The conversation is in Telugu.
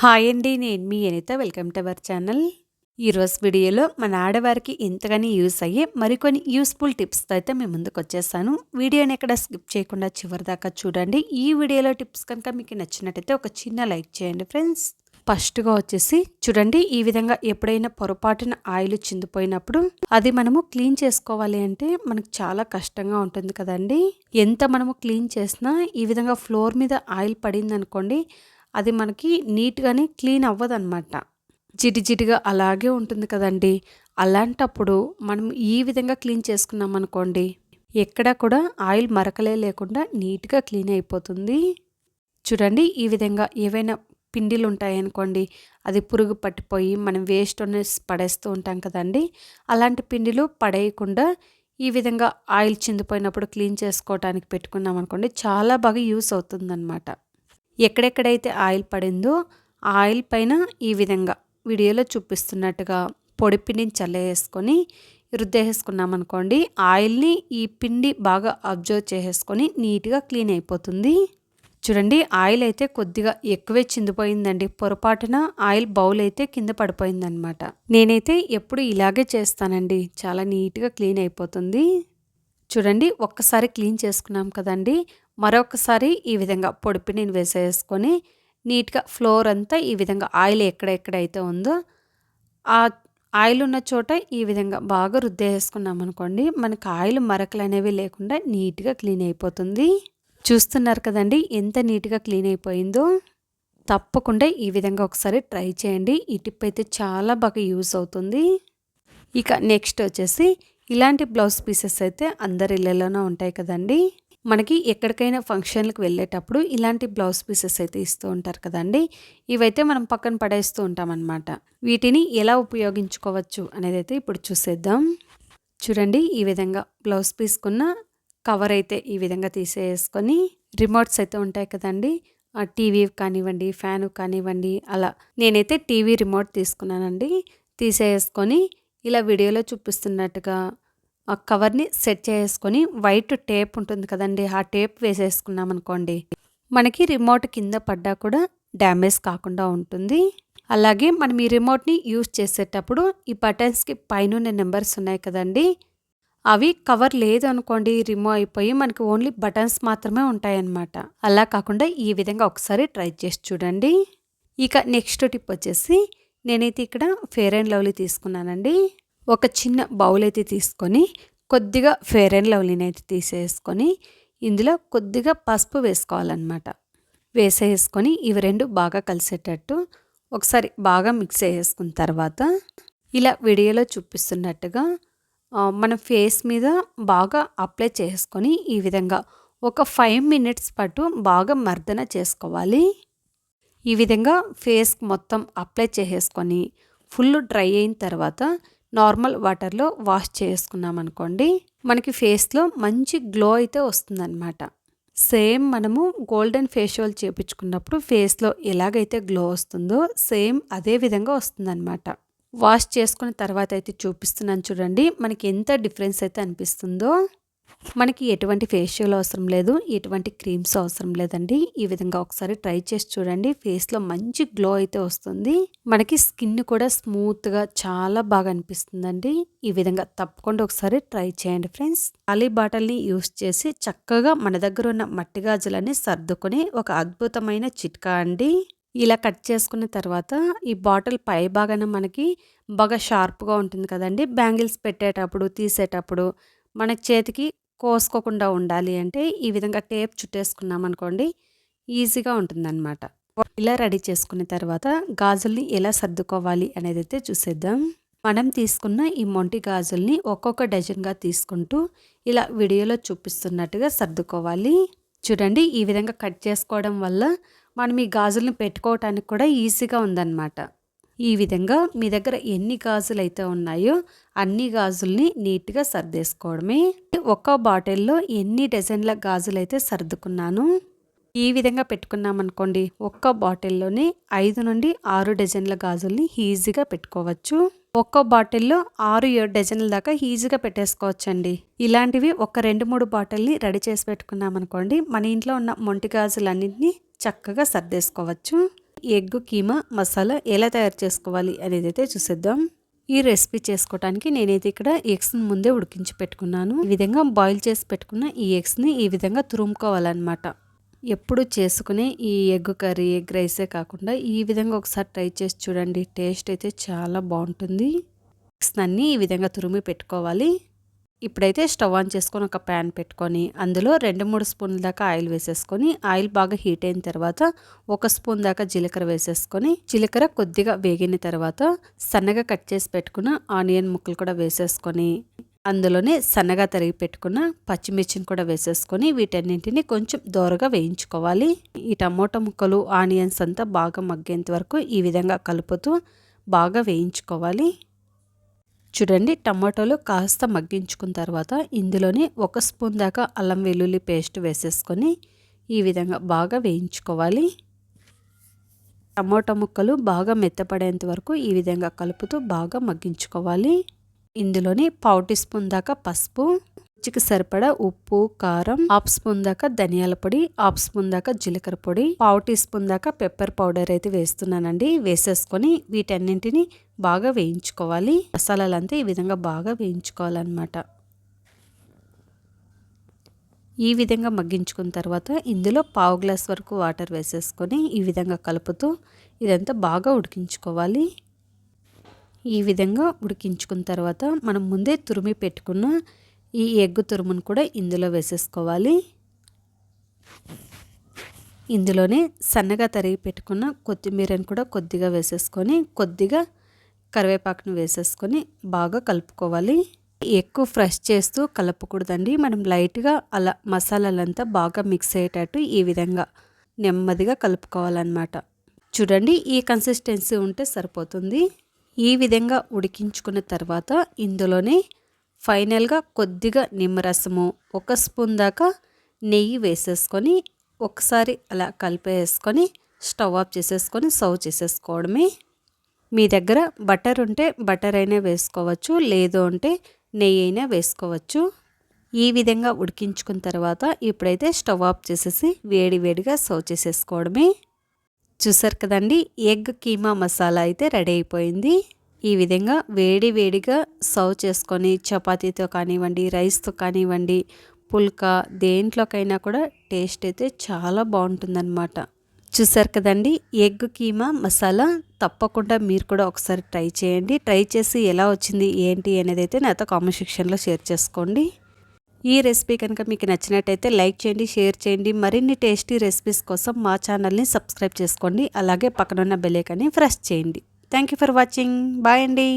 హాయ్ అండి నేను మీ Anitha. Welcome to our channel. ఈరోజు వీడియోలో మన ఆడవారికి ఎంతగానో యూస్ అయ్యే మరికొన్ని యూస్ఫుల్ టిప్స్తో అయితే మేము ముందుకు వచ్చేసాను. వీడియోని ఎక్కడ స్కిప్ చేయకుండా చివరి దాకా చూడండి. ఈ వీడియోలో టిప్స్ కనుక మీకు నచ్చినట్టయితే ఒక చిన్న లైక్ చేయండి ఫ్రెండ్స్. ఫస్ట్గా వచ్చేసి చూడండి ఈ విధంగా ఎప్పుడైనా పొరపాటున ఆయిల్ చిందిపోయినప్పుడు అది మనము క్లీన్ చేసుకోవాలి అంటే మనకు చాలా కష్టంగా ఉంటుంది కదండి. ఎంత మనము క్లీన్ చేసినా ఈ విధంగా ఫ్లోర్ మీద ఆయిల్ పడింది అనుకోండి అది మనకి నీట్గానే క్లీన్ అవ్వదన్నమాట. జిటి జిటిగా అలాగే ఉంటుంది కదండి. అలాంటప్పుడు మనం ఈ విధంగా క్లీన్ చేసుకున్నాం అనుకోండి ఎక్కడా కూడా ఆయిల్ మరకలే లేకుండా నీట్గా క్లీన్ అయిపోతుంది. చూడండి ఈ విధంగా ఏవైనా పిండిలు ఉంటాయనుకోండి అది పురుగు పట్టిపోయి మనం వేస్ట్ పడేస్తూ ఉంటాం కదండి. అలాంటి పిండిలు పడేయకుండా ఈ విధంగా ఆయిల్ చిందిపోయినప్పుడు క్లీన్ చేసుకోవడానికి పెట్టుకున్నాం అనుకోండి చాలా బాగా యూస్ అవుతుందన్నమాట. ఎక్కడెక్కడైతే ఆయిల్ పడిందో ఆ ఆయిల్ పైన ఈ విధంగా వీడియోలో చూపిస్తున్నట్టుగా పొడి పిండిని చల్లేసుకొని రుద్దేసుకున్నాం అనుకోండి ఆయిల్ని ఈ పిండి బాగా అబ్జర్వ్ చేసేసుకొని నీట్గా క్లీన్ అయిపోతుంది. చూడండి ఆయిల్ అయితే కొద్దిగా ఎక్కువే చిందిపోయిందండి. పొరపాటున ఆయిల్ బౌల్ అయితే కింద పడిపోయిందనమాట. నేనైతే ఎప్పుడు ఇలాగే చేస్తానండి. చాలా నీట్గా క్లీన్ అయిపోతుంది. చూడండి ఒక్కసారి క్లీన్ చేసుకున్నాం కదండి మరొకసారి ఈ విధంగా పొడిపి నేను వేసేసుకొని నీట్గా ఫ్లోర్ అంతా ఈ విధంగా ఆయిల్ ఎక్కడెక్కడైతే ఉందో ఆ ఆయిల్ ఉన్న చోట ఈ విధంగా బాగా రుద్దేసుకున్నాం అనుకోండి మనకు ఆయిల్ మరకలు అనేవి లేకుండా నీట్గా క్లీన్ అయిపోతుంది. చూస్తున్నారు కదండి ఎంత నీట్గా క్లీన్ అయిపోయిందో? తప్పకుండా ఈ విధంగా ఒకసారి ట్రై చేయండి. ఈ టిప్ అయితే చాలా బాగా యూస్ అవుతుంది. ఇక నెక్స్ట్ వచ్చేసి ఇలాంటి బ్లౌజ్ పీసెస్ అయితే అందరి ఇళ్ళలోనే ఉంటాయి కదండీ. మనకి ఎక్కడికైనా ఫంక్షన్లకు వెళ్ళేటప్పుడు ఇలాంటి బ్లౌజ్ పీసెస్ అయితే ఇస్తూ ఉంటారు కదండి. ఇవైతే మనం పక్కన పడేస్తూ ఉంటామన్నమాట. వీటిని ఎలా ఉపయోగించుకోవచ్చు అనేది అయితే ఇప్పుడు చూసేద్దాం. చూడండి ఈ విధంగా బ్లౌజ్ పీస్కున్న కవర్ అయితే ఈ విధంగా తీసేసుకొని రిమోట్స్ అయితే ఉంటాయి కదండి. టీవీ కానివ్వండి ఫ్యాన్ కానివ్వండి అలా. నేనైతే టీవీ రిమోట్ తీసుకున్నానండి. తీసేసుకొని ఇలా వీడియోలో చూపిస్తున్నట్టుగా కవర్ని సెట్ చేసుకొని వైట్ టేప్ ఉంటుంది కదండి ఆ టేప్ వేసేసుకున్నాం అనుకోండి మనకి రిమోట్ కింద పడ్డా కూడా డ్యామేజ్ కాకుండా ఉంటుంది. అలాగే మనం ఈ రిమోట్ని యూజ్ చేసేటప్పుడు ఈ బటన్స్కి పైన నెంబర్స్ ఉన్నాయి కదండి అవి కవర్ లేదు అనుకోండి రిమూవ్ అయిపోయి మనకి ఓన్లీ బటన్స్ మాత్రమే ఉంటాయన్నమాట. అలా కాకుండా ఈ విధంగా ఒకసారి ట్రై చేసి చూడండి. ఇక నెక్స్ట్ టిప్ వచ్చేసి నేనైతే ఇక్కడ ఫేర్ అండ్ లవ్లీ తీసుకున్నానండి. ఒక చిన్న బౌల్ అయితే తీసుకొని కొద్దిగా ఫేర్ అండ్ లవ్లీని అయితే తీసేసుకొని ఇందులో కొద్దిగా పసుపు వేసుకోవాలన్నమాట. వేసేసుకొని ఇవి రెండు బాగా కలిసేటట్టు ఒకసారి బాగా మిక్స్ చేసుకున్న తర్వాత ఇలా వీడియోలో చూపిస్తున్నట్టుగా మన ఫేస్ మీద బాగా అప్లై చేసుకొని ఈ విధంగా ఒక ఫైవ్ మినిట్స్ పాటు బాగా మర్దన చేసుకోవాలి. ఈ విధంగా ఫేస్ మొత్తం అప్లై చేసేసుకొని ఫుల్ డ్రై అయిన తర్వాత నార్మల్ వాటర్లో వాష్ చేసుకున్నాం అనుకోండి మనకి ఫేస్లో మంచి గ్లో అయితే వస్తుందన్నమాట. సేమ్ మనము గోల్డెన్ ఫేషియల్ చేపించుకున్నప్పుడు ఫేస్లో ఎలాగైతే గ్లో వస్తుందో సేమ్ అదే విధంగా వస్తుందన్నమాట. వాష్ చేసుకున్న తర్వాత అయితే చూపిస్తున్నాను చూడండి మనకి ఎంత డిఫరెన్స్ అయితే అనిపిస్తుందో. మనకి ఎటువంటి ఫేషియల్ అవసరం లేదు ఎటువంటి క్రీమ్స్ అవసరం లేదండి. ఈ విధంగా ఒకసారి ట్రై చేసి చూడండి. ఫేస్లో మంచి గ్లో అయితే వస్తుంది. మనకి స్కిన్ కూడా స్మూత్గా చాలా బాగా అనిపిస్తుందండి. ఈ విధంగా తప్పకుండా ఒకసారి ట్రై చేయండి ఫ్రెండ్స్ ఖాళీ బాటిల్ని యూస్ చేసి చక్కగా మన దగ్గర ఉన్న మట్టి గాజులని సర్దుకొని ఒక అద్భుతమైన చిట్కా అండి. ఇలా కట్ చేసుకున్న తర్వాత ఈ బాటిల్ పై భాగాన మనకి బాగా షార్ప్గా ఉంటుంది కదండి. బ్యాంగిల్స్ పెట్టేటప్పుడు తీసేటప్పుడు మన చేతికి కోసుకోకుండా ఉండాలి అంటే ఈ విధంగా టేప్ చుట్టేసుకున్నాం అనుకోండి ఈజీగా ఉంటుందన్నమాట. ఇలా రెడీ చేసుకున్న తర్వాత గాజుల్ని ఎలా సర్దుకోవాలి అనేది అయితే చూసేద్దాం. మనం తీసుకున్న ఈ మొంటి గాజుల్ని ఒక్కొక్క డజన్గా తీసుకుంటూ ఇలా వీడియోలో చూపిస్తున్నట్టుగా సర్దుకోవాలి. చూడండి ఈ విధంగా కట్ చేసుకోవడం వల్ల మనం ఈ గాజుల్ని పెట్టుకోవటానికి కూడా ఈజీగా ఉందన్నమాట. ఈ విధంగా మీ దగ్గర ఎన్ని గాజులు అయితే ఉన్నాయో అన్ని గాజుల్ని నీట్గా సర్దేసుకోవడమే. ఒక్క బాటిల్లో ఎన్ని డజన్ల గాజులు అయితే సర్దుకున్నాను? ఈ విధంగా పెట్టుకున్నామనుకోండి ఒక్క బాటిల్లోనే ఐదు నుండి ఆరు డజన్ల గాజుల్ని ఈజీగా పెట్టుకోవచ్చు. ఒక్కో బాటిల్లో ఆరు ఏడు డజన్ల దాకా ఈజీగా పెట్టేసుకోవచ్చండి. ఇలాంటివి ఒక రెండు మూడు బాటిల్ని రెడీ చేసి పెట్టుకున్నామనుకోండి మన ఇంట్లో ఉన్న మొంటి గాజులన్నింటినీ చక్కగా సర్దేసుకోవచ్చు. ఎగ్ కీమా మసాలా ఎలా తయారు చేసుకోవాలి అనేది అయితే చూసేద్దాం. ఈ రెసిపీ చేసుకోవడానికి నేనైతే ఇక్కడ ఎగ్స్ని ముందే ఉడికించి పెట్టుకున్నాను. ఈ విధంగా బాయిల్ చేసి పెట్టుకున్న ఈ ఎగ్స్ని ఈ విధంగా తురుముకోవాలన్నమాట. ఎప్పుడు చేసుకునే ఈ ఎగ్ కర్రీ ఎగ్ రైసే కాకుండా ఈ విధంగా ఒకసారి ట్రై చేసి చూడండి. టేస్ట్ అయితే చాలా బాగుంటుంది. ఎగ్స్ అన్నీ ఈ విధంగా తురిమి పెట్టుకోవాలి. ఇప్పుడైతే స్టవ్ ఆన్ చేసుకొని ఒక ప్యాన్ పెట్టుకొని అందులో రెండు మూడు స్పూన్ల దాకా ఆయిల్ వేసేసుకొని ఆయిల్ బాగా హీట్ అయిన తర్వాత ఒక స్పూన్ దాకా జీలకర్ర వేసేసుకొని జీలకర్ర కొద్దిగా వేగిన తర్వాత సన్నగా కట్ చేసి పెట్టుకున్న ఆనియన్ ముక్కలు కూడా వేసేసుకొని అందులోనే సన్నగా తరిగి పెట్టుకున్న పచ్చిమిర్చిని కూడా వేసేసుకొని వీటన్నింటిని కొంచెం దోరగా వేయించుకోవాలి. ఈ టమోటా ముక్కలు ఆనియన్స్ అంతా బాగా మగ్గేంత వరకు ఈ విధంగా కలుపుతూ బాగా వేయించుకోవాలి. చూడండి టమాటోలు కాస్త మగ్గించుకున్న తర్వాత ఇందులోనే ఒక స్పూన్ దాకా అల్లం వెల్లుల్లి పేస్ట్ వేసేసుకొని ఈ విధంగా బాగా వేయించుకోవాలి. టమోటా ముక్కలు బాగా మెత్తపడేంత వరకు ఈ విధంగా కలుపుతూ బాగా మగ్గించుకోవాలి. ఇందులోని పావు టీ స్పూన్ దాకా పసుపు రుచికి సరిపడా ఉప్పు కారం హాఫ్ స్పూన్ దాకా ధనియాల పొడి హాఫ్ స్పూన్ దాకా జీలకర్ర పొడి పావు టీ స్పూన్ దాకా పెప్పర్ పౌడర్ అయితే వేస్తున్నానండి. వేసేసుకొని వీటన్నింటిని బాగా వేయించుకోవాలి. మసాలాలంతా ఈ విధంగా బాగా వేయించుకోవాలన్నమాట. ఈ విధంగా మగ్గించుకున్న తర్వాత ఇందులో పావు గ్లాస్ వరకు వాటర్ వేసేసుకొని ఈ విధంగా కలుపుతూ ఇదంతా బాగా ఉడికించుకోవాలి. ఈ విధంగా ఉడికించుకున్న తర్వాత మనం ముందే తురిమి పెట్టుకున్న ఈ ఎగ్గు తురుమును కూడా ఇందులో వేసేసుకోవాలి. ఇందులోనే సన్నగా తరిగి పెట్టుకున్న కొత్తిమీరని కూడా కొద్దిగా వేసేసుకొని కొద్దిగా కరివేపాకును వేసేసుకొని బాగా కలుపుకోవాలి. ఎక్కువ ఫ్రెష్ చేస్తూ కలపకూడదండి. మనం లైట్గా అలా మసాలాలంతా బాగా మిక్స్ అయ్యేటట్టు ఈ విధంగా నెమ్మదిగా కలుపుకోవాలన్నమాట. చూడండి ఈ కన్సిస్టెన్సీ ఉంటే సరిపోతుంది. ఈ విధంగా ఉడికించుకున్న తర్వాత ఇందులోనే ఫైనల్గా కొద్దిగా నిమ్మరసము ఒక స్పూన్ దాకా నెయ్యి వేసేసుకొని ఒకసారి అలా కలిపేసుకొని స్టవ్ ఆఫ్ చేసేసుకొని సర్వ్ చేసేసుకోవడమే. మీ దగ్గర బటర్ ఉంటే బటర్ అయినా వేసుకోవచ్చు లేదు అంటే నెయ్యి అయినా వేసుకోవచ్చు. ఈ విధంగా ఉడికించుకున్న తర్వాత ఇప్పుడైతే స్టవ్ ఆఫ్ చేసేసి వేడి వేడిగా సర్వ్ చేసేసుకోవడమే. చూసారు కదండి ఎగ్ కీమా మసాలా అయితే రెడీ అయిపోయింది. ఈ విధంగా వేడి వేడిగా సర్వ్ చేసుకొని చపాతీతో కానివ్వండి రైస్తో కానివ్వండి పుల్కా దేంట్లోకైనా కూడా టేస్ట్ అయితే చాలా బాగుంటుందన్నమాట. చూసారు కదండి ఎగ్ కీమా మసాలా తప్పకుండా మీరు కూడా ఒకసారి ట్రై చేయండి. ట్రై చేసి ఎలా వచ్చింది ఏంటి అనేది అయితే నాతో కామెంట్ సెక్షన్లో షేర్ చేసుకోండి. ఈ రెసిపీ కనుక మీకు నచ్చినట్టయితే లైక్ చేయండి షేర్ చేయండి. మరిన్ని టేస్టీ రెసిపీస్ కోసం మా ఛానల్ని సబ్స్క్రైబ్ చేసుకోండి. అలాగే పక్కనున్న బెలేకని ప్రెస్ చేయండి. Thank you for watching. Bye అండి.